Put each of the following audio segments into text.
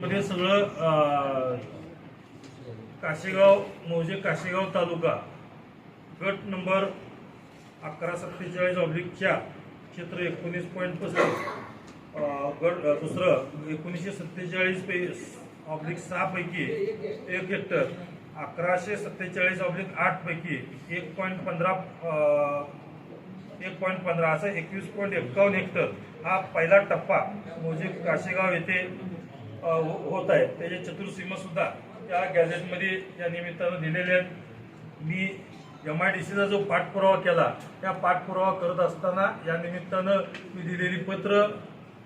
मध्ये सगळं काशेगाव मौजे काशेगाव तालुका गट नंबर अकरा सत्तेचाळीस ऑब्लिकच्या क्षेत्र एकोणीस पॉईंट पस्तीस गट दुसरं एकोणीसशे सत्तेचाळीस पे ऑब्लिक सहा पैकी एक हेक्टर अकराशे सत्तेचाळीस ऑब्लिक आठ पैकी एक पॉईंट पंधरा एक पॉईंट पंधरा असं एकवीस पॉईंट एक्कावन्न हेक्टर हा पहिला टप्पा मौजे काशेगाव येथे हो, होत आहे त्याचे चतुर्सीमासुद्धा त्या गॅझेटमध्ये या निमित्तानं दिलेले आहेत. मी एम आय डी सीचा जो पाठपुरावा केला त्या पाठपुरावा करत असताना या निमित्तानं मी दिलेली पत्र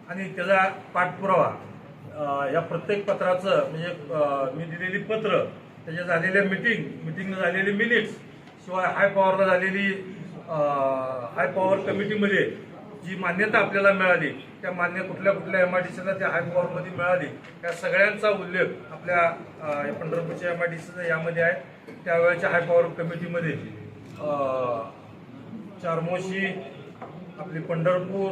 आणि त्याचा पाठपुरावा या प्रत्येक पत्राचं म्हणजे मी दिलेली पत्र त्याच्या झालेल्या मिटिंग मिटिंगला झालेली मिनिट्स शिवाय हाय पॉवरला झालेली हाय पॉवर कमिटीमध्ये जी मान्यता आपल्याला मिळाली त्या मान्य कुठल्या कुठल्या एम आय डी सीला त्या हायपॉवरमध्ये मिळाली त्या सगळ्यांचा उल्लेख आपल्या पंढरपूरच्या एम आय डी सीचा यामध्ये आहे. त्यावेळेच्या हायपॉवर कमिटीमध्ये चारमोशी आपली पंढरपूर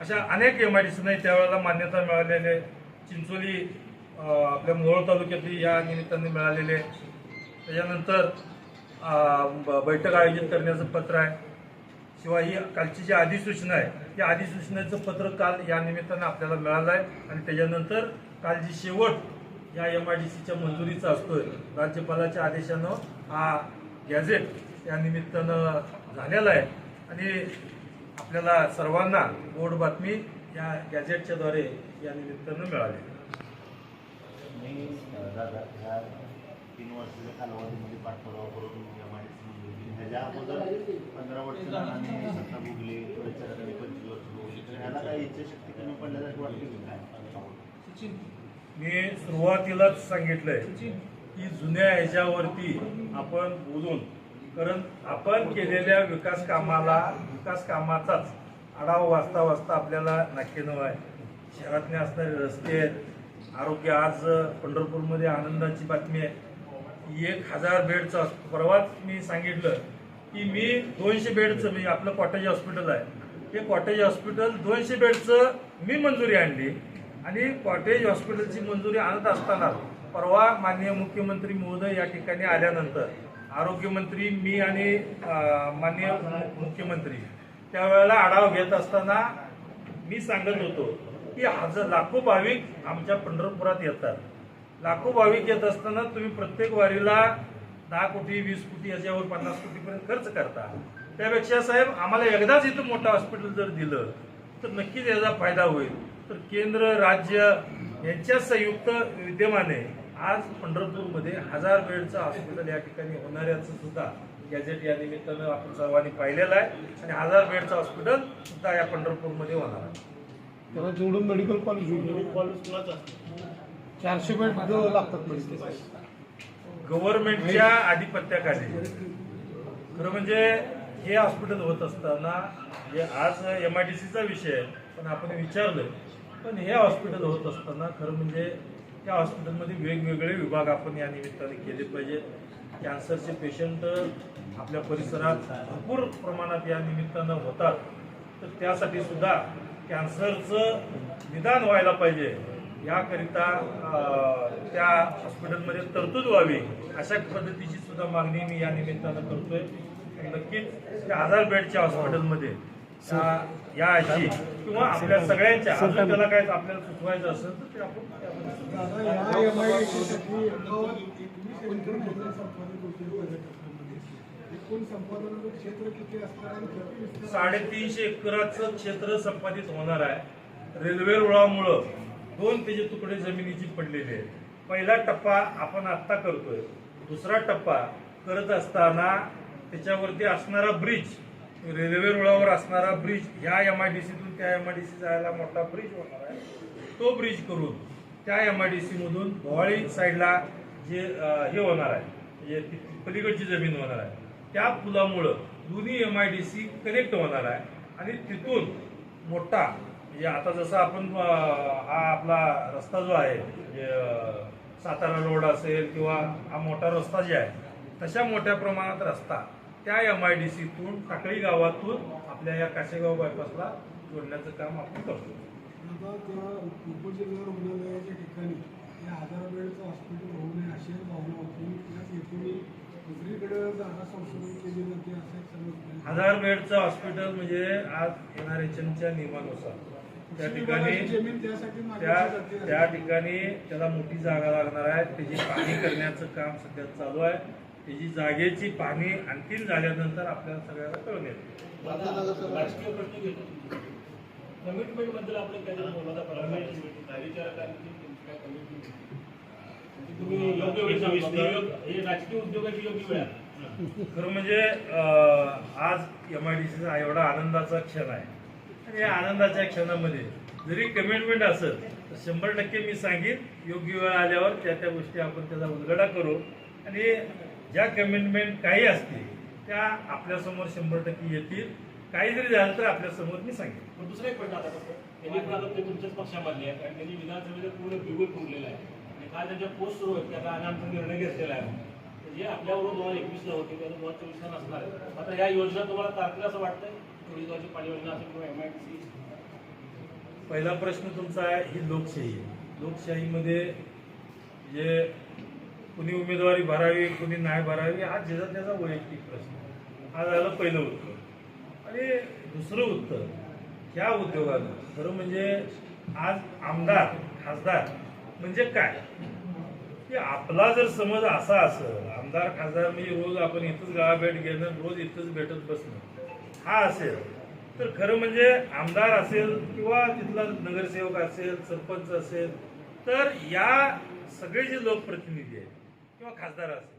अशा अनेक एम आय डी सीना त्यावेळेला मान्यता मिळालेले चिंचोली आपल्या मोहोळ तालुक्यातली या निमित्ताने मिळालेले त्याच्यानंतर ब- बैठक आयोजित करण्याचं पत्र आहे. किंवा ही कालची जी अधिसूचना आहे या अधिसूचनेचं पत्र काल या निमित्तानं आपल्याला मिळालं आहे आणि त्याच्यानंतर काल जी शेवट या एम आय डी सीच्या मंजुरीचा असतोय राज्यपालाच्या आदेशानं हा गॅझेट या निमित्तानं झालेला आहे. आणि आपल्याला सर्वांना गोड बातमी या गॅझेटच्याद्वारे या निमित्तानं मिळाली. मी दादा ह्या तीन वर्षाच्या कालावधीमध्ये पाठपुरावा करून एम ह्याच्या अगोदर पंधरा वर्ष आणि सत्ता भोगली थोड्याच्या ठिकाणी पंचवीस वर्ष भोगली. तर ह्याला काही इच्छाशक्ती कमी पडल्यासारखी वाटली की काय? मी सुरुवातीलाच सांगितलंय की जुन्या ह्याच्यावरती आपण बोलून कारण आपण केलेल्या विकास कामाला विकास कामाचाच आढावा वाचता वाचता आपल्याला नाकेनव आहे. शहरातले असणारे रस्ते आहेत. आरोग्य आज पंढरपूरमध्ये आनंदाची बातमी आहे. एक हजार बेडचं असतो. परवाच मी सांगितलं की मी दोनशे बेडचं म्हणजे आपलं कॉटेज हॉस्पिटल आहे. ते कॉटेज हॉस्पिटल दोनशे बेडचं मी मंजुरी आणली आणि कॉटेज हॉस्पिटलची मंजुरी आणत असताना परवा माननीय मुख्यमंत्री महोदय या ठिकाणी आल्यानंतर आरोग्यमंत्री मी आणि माननीय मुख्यमंत्री त्यावेळेला आढावा घेत असताना मी सांगत होतो की हजार लाखो भाविक आमच्या पंढरपुरात येतात. लाखो भाविक येत असताना तुम्ही प्रत्येक वारीला दहा कोटी वीस कोटी याच्यावर पन्नास कोटीपर्यंत खर्च करता. त्यापेक्षा साहेब आम्हाला एकदाच इथं मोठं हॉस्पिटल जर दिलं तर नक्कीच याचा फायदा होईल. तर केंद्र राज्य यांच्या संयुक्त विद्यमाने आज पंढरपूरमध्ये हजार बेडचं हॉस्पिटल या ठिकाणी होणाऱ्याचं सुद्धा गॅजेट या निमित्तानं आपण सर्वांनी पाहिलेलं आहे. आणि हजार बेडचं हॉस्पिटल सुद्धा या पंढरपूरमध्ये होणार आहे. त्याला जोडून मेडिकल कॉलेज होईल चारशे बेड लागतात गव्हर्नमेंटच्या आधिपत्याखाली. खरं म्हणजे हे हॉस्पिटल होत असताना जे आज एम आय डी सीचा विषय आहे पण आपण विचारलं पण हे हॉस्पिटल होत असताना खरं म्हणजे त्या हॉस्पिटलमध्ये वेगवेगळे विभाग आपण या निमित्ताने केले पाहिजेत. कॅन्सरचे पेशंट आपल्या परिसरात भरपूर प्रमाणात या निमित्तानं होतात. तर त्यासाठी सुद्धा कॅन्सरचं निदान व्हायला पाहिजे. याकरिता त्या हॉस्पिटलमध्ये तरतूद व्हावी अशा पद्धतीची सुद्धा मागणी मी या निमित्तानं करतोय. आणि नक्कीच त्या हजार बेडच्या हॉस्पिटलमध्ये या याची किंवा आपल्या सगळ्यांच्या अजून त्याला काय आपल्याला सुचवायचं असेल तर ते आपण साडेतीनशे एकराचं क्षेत्र संपादित होणार आहे. रेल्वे रुळामुळं. दोन त्याचे तुकडे जमिनीची पडलेले आहेत. पहिला टप्पा आपण आत्ता करतोय. दुसरा टप्पा करत असताना त्याच्यावरती असणारा ब्रिज रेल्वे रुळावर असणारा ब्रिज ह्या एम आय डी सीतून त्या एम आय डी सी जायला मोठा ब्रिज होणार आहे. तो ब्रिज करून त्या एम आय डी सीमधून भोवाळी साईडला जे हे होणार आहे म्हणजे पलीकडची जमीन होणार आहे. त्या पुलामुळं दोन्ही M I D C connect होणार आहे आणि तिथून मोठा म्हणजे आता जसं आपण हा आपला रस्ता जो आहे सातारा रोड असेल किंवा हा मोठा रस्ता जे आहे तशा मोठ्या प्रमाणात रस्ता त्या एम आय डी सीतून टाकळी गावातून आपल्या या काशेगाव बायपासला जोडण्याचं काम आपण करतो. दादा त्या उपजिल्हा रुग्णालयाच्या शेअर भावना होती. प्लस इथून दुसरीकडे जागा संशोधन केली जाते असं एक समजतं. हजार बेडचं हॉस्पिटल म्हणजे आज एनआरएचएमच्या नियमानुसार त्या ठिकाणी जमीन त्यासाठी त्या जाते त्या ठिकाणी त्याला मोठी जागा लागणार आहे. त्याची पाहणी करण्याचं काम सध्या चालू आहे. त्याची जागेची पाहणी आणखीन झाल्यानंतर आपल्याला सगळ्याला कळून येते कमिटमेंटबद्दल आपण कमिटमेंट तुम्ही हे राजकीय उद्योगाची योग्य वेळ. खरं म्हणजे आज एम आय डी सीचा एवढा आनंदाचा क्षण आहे. आणि या आनंदाच्या क्षणामध्ये जरी कमिटमेंट असेल तर शंभर टक्के मी सांगेन योग्य वेळ आल्यावर त्या त्या गोष्टी आपण त्याचा उलगडा करू. आणि ज्या कमिटमेंट काही असतील त्या आपल्यासमोर शंभर टक्के येतील. काही जरी झालं तर आपल्यासमोर मी सांगेन. पण दुसरा एक प्रश्न आता त्यांनी पण आता ते तुमच्याच पक्षामधले आहेत कारण त्यांनी विधानसभेचा पूर्ण बिगुल फुटलेला आहे. आणि काल त्यांच्या पोस्ट सुरू आहेत त्याचा आम्ही निर्णय घेतलेला आहे. जे आपल्याबरोबर दोन हजार एकवीसला होते त्याला दोन हजार चोवीसला नसणार आहे. आता या योजना तुम्हाला तारखेला असं वाटतंय? पाणी योजना असेल किंवा एम आय डी सी पहिला प्रश्न तुमचा आहे ही लोकशाही. आहे लोकशाहीमध्ये जे कुणी उमेदवारी भरावी कुणी नाही भरावी हा ज्याचा त्याचा वैयक्तिक प्रश्न हा झालं पहिलं उत्तर. आणि दुसरं उत्तर ह्या उद्योगानं खरं म्हणजे आज आमदार खासदार म्हणजे काय? की आपला जर समज असा असेल आमदार खासदार म्हणजे रोज आपण इथंच गावाभेट घेणं रोज इथंच भेटत बसणं हा असेल तर खरं म्हणजे आमदार असेल किंवा तिथला नगरसेवक असेल सरपंच असेल तर या सगळे जे लोकप्रतिनिधी आहेत किंवा खासदार असेल